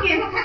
给他看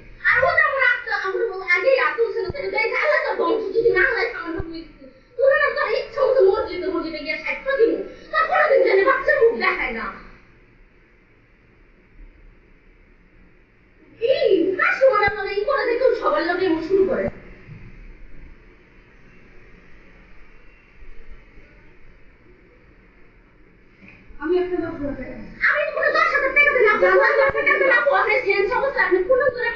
আমি একটা দশ টাকা আমি কোনো দশ হাজার টাকা দিলাম আপনি কোনো দূরে